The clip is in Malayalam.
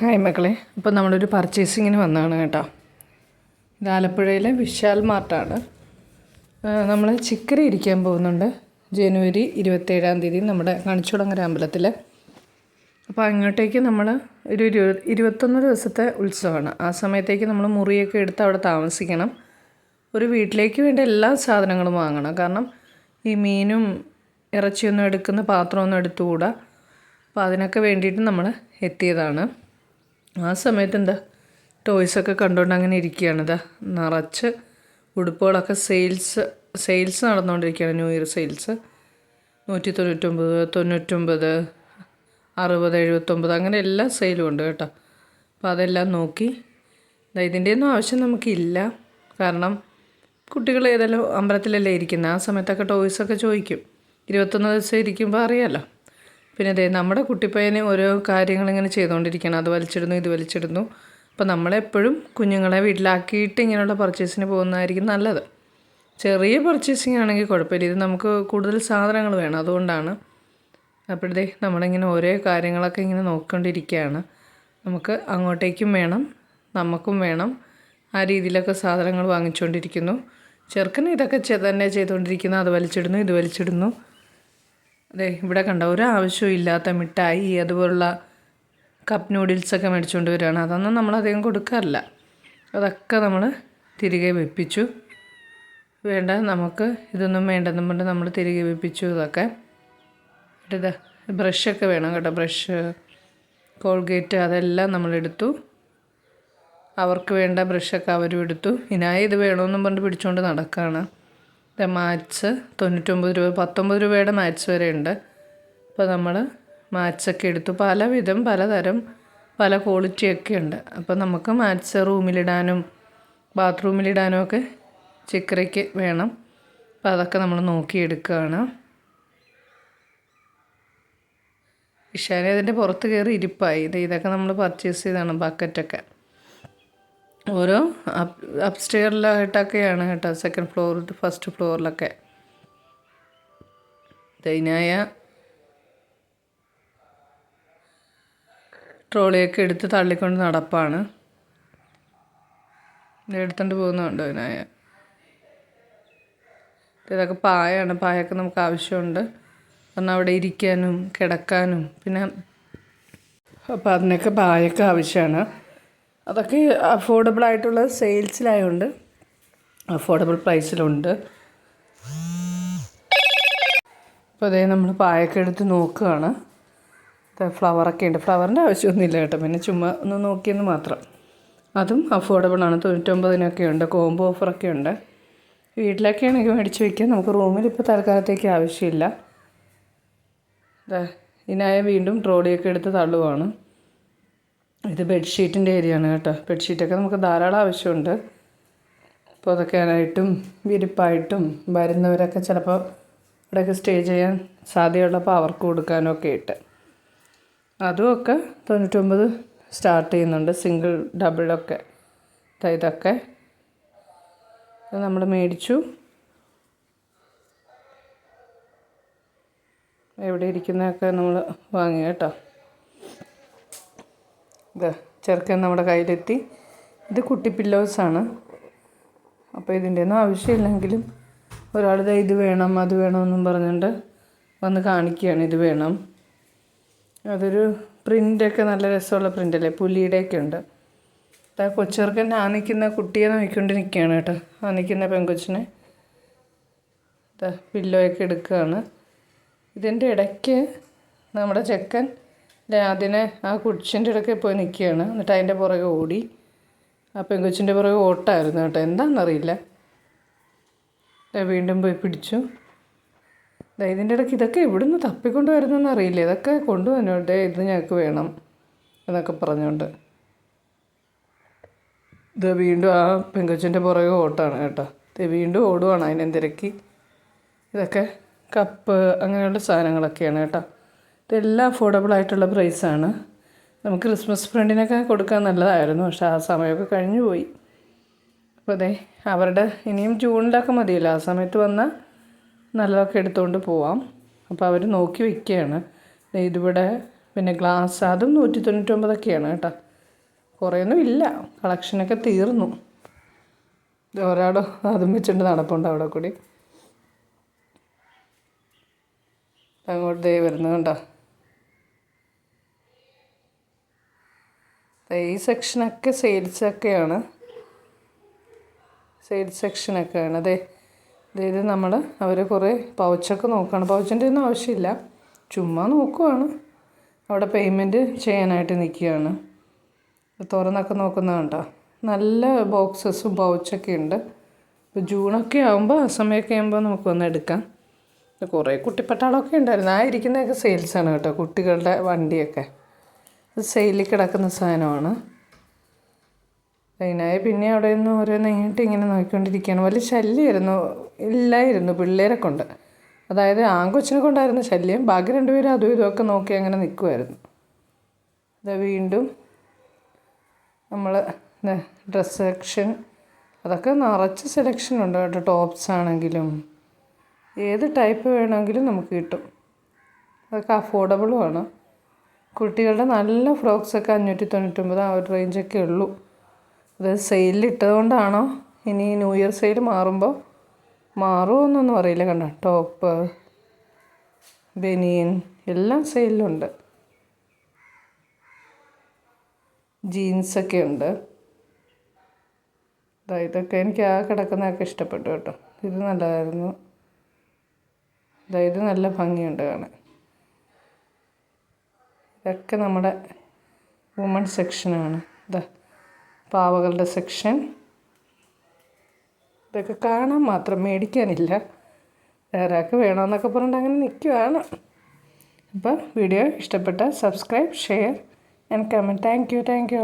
ഹായ് മക്കളെ. അപ്പോൾ നമ്മളൊരു പർച്ചേസിങ്ങിന് വന്നതാണ് കേട്ടോ. ഇത് ആലപ്പുഴയിലെ വിശാൽ മാർട്ടാണ് നമ്മൾ ചിക്കറി ഇരിക്കാൻ പോകുന്നുണ്ട്. ജനുവരി ഇരുപത്തേഴാം തീയതി നമ്മുടെ കണിച്ചുളങ്ങര അമ്പലത്തിൽ അപ്പോൾ അങ്ങോട്ടേക്ക് നമ്മൾ ഒരു ഇരു ഇരുപത്തൊന്ന് ദിവസത്തെ ഉത്സവമാണ്. ആ സമയത്തേക്ക് നമ്മൾ മുറിയൊക്കെ എടുത്ത് അവിടെ താമസിക്കണം. ഒരു വീട്ടിലേക്ക് വേണ്ട എല്ലാ സാധനങ്ങളും വാങ്ങണം. കാരണം ഈ മീനും ഇറച്ചിയൊന്നും എടുക്കുന്ന പാത്രമൊന്നും എടുത്തുകൂടാ. അപ്പോൾ അതിനൊക്കെ വേണ്ടിയിട്ട് നമ്മൾ എത്തിയതാണ്. ആ സമയത്ത് എന്താ ടോയ്സൊക്കെ കണ്ടുകൊണ്ട് അങ്ങനെ ഇരിക്കുകയാണ് ഇതാ നിറച്ച് ഉടുപ്പുകളൊക്കെ സെയിൽസ് സെയിൽസ് നടന്നുകൊണ്ടിരിക്കുകയാണ് ന്യൂ ഇയർ സെയിൽസ് നൂറ്റി തൊണ്ണൂറ്റൊമ്പത് തൊണ്ണൂറ്റൊമ്പത് അറുപത് എഴുപത്തൊമ്പത് അങ്ങനെ എല്ലാ സെയിലും ഉണ്ട് കേട്ടോ. അപ്പോൾ അതെല്ലാം നോക്കി. ഇതിന്റെയൊന്നും ആവശ്യം നമുക്കില്ല. കാരണം കുട്ടികൾ ഏതെല്ലാം അമ്പലത്തിലല്ലേ ഇരിക്കുന്നത് ആ സമയത്തൊക്കെ ടോയ്സൊക്കെ ചോദിക്കും. ഇരുപത്തൊന്ന് ദിവസം ഇരിക്കുമ്പോൾ അറിയാമല്ലോ പിന്നെ നമ്മുടെ കുട്ടിപ്പയ്യന് ഓരോ കാര്യങ്ങളിങ്ങനെ ചെയ്തുകൊണ്ടിരിക്കണം അത് വലിച്ചിടുന്നു ഇത് വലിച്ചിടുന്നു. അപ്പോൾ നമ്മളെപ്പോഴും കുഞ്ഞുങ്ങളെ വീട്ടിലാക്കിയിട്ട് ഇങ്ങനെയുള്ള പർച്ചേസിന് പോകുന്നതായിരിക്കും നല്ലത്. ചെറിയ പർച്ചേസിങ് ആണെങ്കിൽ കുഴപ്പമില്ല. ഇത് നമുക്ക് കൂടുതൽ സാധനങ്ങൾ വേണം. അതുകൊണ്ടാണ് അപ്പോഴത്തേ നമ്മളിങ്ങനെ ഓരോ കാര്യങ്ങളൊക്കെ ഇങ്ങനെ നോക്കിക്കൊണ്ടിരിക്കുകയാണ്. നമുക്ക് അങ്ങോട്ടേക്കും വേണം നമുക്കും വേണം. ആ രീതിയിലൊക്കെ സാധനങ്ങൾ വാങ്ങിച്ചുകൊണ്ടിരിക്കുന്നു. ചെറുക്കന് ഇതൊക്കെ തന്നെ ചെയ്തുകൊണ്ടിരിക്കുന്നു. അത് വലിച്ചിടുന്നു ഇത് വലിച്ചിടുന്നു. അതെ ഇവിടെ കണ്ട ഒരു ആവശ്യവും ഇല്ലാത്ത മിഠായി അതുപോലുള്ള കപ്പ് നൂഡിൽസൊക്കെ മേടിച്ചുകൊണ്ട് വരികയാണ് അതൊന്നും നമ്മൾ അധികം കൊടുക്കാറില്ല. അതൊക്കെ നമ്മൾ തിരികെ വെപ്പിച്ചു. വേണ്ട നമുക്ക് ഇതൊന്നും വേണ്ടെന്നും പറഞ്ഞ് നമ്മൾ തിരികെ വെപ്പിച്ചു ഇതൊക്കെ. ഇതാ ബ്രഷൊക്കെ വേണം കേട്ടോ. ബ്രഷ് കോൾഗേറ്റ് അതെല്ലാം നമ്മളെടുത്തു അവർക്ക് വേണ്ട ബ്രഷൊക്കെ അവരും എടുത്തു. ഇനായി ഇത് വേണമെന്നും പറഞ്ഞ് പിടിച്ചുകൊണ്ട് നടക്കുകയാണ് മാറ്റ്സ് തൊണ്ണൂറ്റൊമ്പത് രൂപ പത്തൊമ്പത് രൂപയുടെ മാച്ച് വരെ ഉണ്ട്. അപ്പോൾ നമ്മൾ മാച്ചൊക്കെ എടുത്തു. പലവിധം പലതരം പല ക്വാളിറ്റിയൊക്കെ ഉണ്ട്. അപ്പോൾ നമുക്ക് മാച്ച് റൂമിലിടാനും ബാത്റൂമിലിടാനും ഒക്കെ ചിക്കറയ്ക്ക് വേണം. അപ്പോൾ അതൊക്കെ നമ്മൾ നോക്കിയെടുക്കുകയാണ്. ഇഷാനെ അതിന്റെ പുറത്ത് കയറി ഇരിപ്പായി. ഇത് ഇതൊക്കെ നമ്മൾ പർച്ചേസ് ചെയ്തതാണ് ബക്കറ്റൊക്കെ. ഓരോ അപ് അപ്സ്റ്റെയറിലായിട്ടൊക്കെയാണ് കേട്ടോ. സെക്കൻഡ് ഫ്ലോർ ഫസ്റ്റ് ഫ്ലോറിലൊക്കെ ദൈനായ ട്രോളിയൊക്കെ എടുത്ത് തള്ളിക്കൊണ്ട് നടപ്പാണ്. എടുത്തുകൊണ്ട് പോകുന്നുണ്ടോ ഇതിനായ ഇതൊക്കെ പായാണ്. പായൊക്കെ നമുക്ക് ആവശ്യമുണ്ട്. കാരണം അവിടെ ഇരിക്കാനും കിടക്കാനും. പിന്നെ അപ്പോൾ അതിനൊക്കെ പായൊക്കെ ആവശ്യമാണ് അതൊക്കെ അഫോർഡബിൾ ആയിട്ടുള്ള സെയിൽസിലായതുകൊണ്ട് അഫോർഡബിൾ പ്രൈസിലുണ്ട് അപ്പോൾ അതേ നമ്മൾ പായൊക്കെ എടുത്ത് നോക്കുകയാണ് ഫ്ലവറൊക്കെ ഉണ്ട്. ഫ്ലവറിന്റെ ആവശ്യമൊന്നുമില്ല കേട്ടോ. പിന്നെ ചുമ്മാ ഒന്ന് നോക്കിയെന്ന് മാത്രം. അതും അഫോർഡബിൾ ആണ്. തൊണ്ണൂറ്റൊമ്പതിനൊക്കെ ഉണ്ട്. കോംബോ ഓഫറൊക്കെ ഉണ്ട്. വീട്ടിലൊക്കെ ആണെങ്കിൽ മേടിച്ച് വയ്ക്കാം നമുക്ക് റൂമിൽ ഇപ്പോൾ തൽക്കാലത്തേക്ക് ആവശ്യമില്ല. ഇതിനായ വീണ്ടും ട്രോളിയൊക്കെ എടുത്ത് തള്ളുവാണ്. ഇത് ബെഡ്ഷീറ്റിന്റെ ഏരിയയാണ് കേട്ടോ. ബെഡ്ഷീറ്റൊക്കെ നമുക്ക് ധാരാളം ആവശ്യമുണ്ട്. അപ്പോൾ അതൊക്കെയായിട്ടും വിരിപ്പായിട്ടും വരുന്നവരൊക്കെ ചിലപ്പോൾ ഇവിടെയൊക്കെ സ്റ്റേ ചെയ്യാൻ സാധ്യതയുള്ളപ്പോൾ അവർക്ക് കൊടുക്കാനും ഒക്കെ ഇട്ട് അതുമൊക്കെ തൊണ്ണൂറ്റൊമ്പത് സ്റ്റാർട്ട് ചെയ്യുന്നുണ്ട്. സിംഗിൾ ഡബിളൊക്കെ ഇതൊക്കെ. നമ്മൾ മേടിച്ചു. എവിടെ ഇരിക്കുന്നതൊക്കെ നമ്മൾ വാങ്ങി കേട്ടോ. ഇത് ചെറുക്കൻ നമ്മുടെ കയ്യിലെത്തി. ഇത് കുട്ടി പില്ലോസാണ് അപ്പോൾ ഇതിന്റെ ഒന്നും ആവശ്യമില്ലെങ്കിലും ഒരാൾ ദേ ഇത് വേണം അത് വേണമെന്നും പറഞ്ഞുകൊണ്ട് വന്ന് കാണിക്കുകയാണ് ഇത് വേണം. അതൊരു പ്രിന്റൊക്കെ നല്ല രസമുള്ള പ്രിന്റല്ലേ പുലിയുടെയൊക്കെ ഉണ്ട്. ആ കൊച്ചേർക്കൻ ആ നിൽക്കുന്ന കുട്ടിയെ നോക്കിക്കൊണ്ട് നിൽക്കുകയാണ് കേട്ടോ. ആ നിൽക്കുന്ന പെൺകൊച്ചിനെ. പില്ലോയൊക്കെ എടുക്കുകയാണ്. ഇതിന്റെ ഇടയ്ക്ക് നമ്മുടെ ചെക്കൻ അതിനെ ആ കുച്ചിന്റെ ഇടയ്ക്ക് പോയി നിൽക്കുകയാണ്. എന്നിട്ട് അതിന്റെ പുറകെ ഓടി. ആ പെങ്കൊച്ചിന്റെ പുറകെ ഓട്ടായിരുന്നു കേട്ടോ. എന്താണെന്നറിയില്ല. വീണ്ടും പോയി പിടിച്ചു. ഇതിന്റെ ഇടയ്ക്ക് ഇതൊക്കെ എവിടുന്ന് തപ്പിക്കൊണ്ട് വരുന്നതെന്ന് അറിയില്ല. ഇതൊക്കെ കൊണ്ടുവന്നോട്ടെ ഇത് ഞങ്ങൾക്ക് വേണം എന്നൊക്കെ പറഞ്ഞുകൊണ്ട്. ഇത് വീണ്ടും ആ പെങ്കൊച്ചിന്റെ പുറകെ ഓട്ടാണ് കേട്ടോ. ഇത് വീണ്ടും ഓടുവാണ് അതിനെ തിരക്കി. ഇതൊക്കെ കപ്പ് അങ്ങനെയുള്ള സാധനങ്ങളൊക്കെയാണ് കേട്ടോ. ഇതെല്ലാം അഫോർഡബിൾ ആയിട്ടുള്ള പ്രൈസാണ് നമുക്ക് ക്രിസ്മസ് ഫ്രണ്ടിനൊക്കെ കൊടുക്കാൻ നല്ലതായിരുന്നു. പക്ഷെ ആ സമയമൊക്കെ കഴിഞ്ഞു പോയി. അപ്പോൾ അതെ അവരുടെ ഇനിയും ജൂണിലൊക്കെ മതിയല്ലോ. ആ സമയത്ത് വന്നാൽ നല്ലതൊക്കെ എടുത്തുകൊണ്ട് പോവാം. അപ്പോൾ അവർ നോക്കി വയ്ക്കുകയാണ് ഇതിവിടെ പിന്നെ ഗ്ലാസ് അതും നൂറ്റി തൊണ്ണൂറ്റൊമ്പതൊക്കെയാണ് കേട്ടോ. കുറേയൊന്നും ഇല്ല. കളക്ഷനൊക്കെ തീർന്നു. ഒരാൾ അതും വെച്ചിട്ട് നടപ്പുണ്ട് അവിടെ കൂടി. അങ്ങോട്ട് ദേ വരുന്നു കണ്ടോ ദേ ഈ സെക്ഷനൊക്കെ സെയിൽസൊക്കെയാണ് സെയിൽസ് സെക്ഷനൊക്കെയാണ് അതെ. അതായത് നമ്മൾ അവർ കുറേ പൗച്ചൊക്കെ നോക്കുകയാണ് പൗച്ചിന്റെ ഒന്നും ആവശ്യമില്ല. ചുമ്മാ നോക്കുവാണ്. അവിടെ പേയ്മെന്റ് ചെയ്യാനായിട്ട് നിൽക്കുകയാണ്. തുറന്നൊക്കെ നോക്കുന്ന കണ്ടോ? നല്ല ബോക്സസും പൗച്ചൊക്കെ ഉണ്ട്. ഇപ്പോൾ ജൂണൊക്കെ ആകുമ്പോൾ ആ സമയമൊക്കെ ആകുമ്പോൾ നമുക്ക് വന്ന് എടുക്കാം. കുറേ കുട്ടിപ്പട്ടാളമൊക്കെ ഉണ്ടായിരുന്നു. ആ ഇരിക്കുന്നതൊക്കെ സെയിൽസാണ് കേട്ടോ. കുട്ടികളുടെ വണ്ടിയൊക്കെ. അത് സെയിലിൽ കിടക്കുന്ന സാധനമാണ്. അതിനായി പിന്നെ അവിടെ നിന്ന് ഓരോ ഇങ്ങോട്ട് ഇങ്ങനെ നോക്കിക്കൊണ്ടിരിക്കുകയാണ്. വലിയ ശല്യമായിരുന്നു ഇല്ലായിരുന്നു പിള്ളേരെ കൊണ്ട്. അതായത് ആങ്കൊച്ചിനെ കൊണ്ടായിരുന്നു ശല്യം. ബാക്കി രണ്ടുപേരും അതും ഇതുമൊക്കെ നോക്കി അങ്ങനെ നിൽക്കുമായിരുന്നു അത് വീണ്ടും നമ്മൾ ഡ്രസ് സെക്ഷൻ അതൊക്കെ നിറച്ച് സെലക്ഷൻ ഉണ്ട് കേട്ടോ ടോപ്സ് ആണെങ്കിലും. ഏത് ടൈപ്പ് വേണമെങ്കിലും നമുക്ക് കിട്ടും. അതൊക്കെ അഫോർഡബിളും ആണ്. കുട്ടികളുടെ നല്ല ഫ്രോക്സൊക്കെ അഞ്ഞൂറ്റി തൊണ്ണൂറ്റൊമ്പത് ആ ഒരു റേഞ്ചൊക്കെ ഉള്ളൂ. അത് സെയിലിട്ടതുകൊണ്ടാണോ ഇനി ന്യൂ ഇയർ സെയിൽ മാറുമ്പോൾ മാറുമോ എന്നൊന്നും അറിയില്ല കണ്ടോ? ടോപ്പ് ബനിയൻ എല്ലാം സെയിലുണ്ട് ജീൻസൊക്കെ ഉണ്ട്. ഇതൊക്കെ എനിക്ക് ആ കിടക്കുന്നതൊക്കെ ഇഷ്ടപ്പെട്ടു കേട്ടോ. ഇത് നല്ലതായിരുന്നു. ഇത് നല്ല ഭംഗിയുണ്ട് കാണാൻ. ഇതൊക്കെ നമ്മുടെ വുമൺ സെക്ഷനാണ് ഇതാ പാവകളുടെ സെക്ഷൻ ഇതൊക്കെ കാണാൻ മാത്രം മേടിക്കാനില്ല. ഒരാൾക്ക് വേണമെന്നൊക്കെ പറഞ്ഞിട്ട് അങ്ങനെ നിൽക്കുകയാണ് അപ്പോൾ വീഡിയോ ഇഷ്ടപ്പെട്ട subscribe share and comment thank you thank you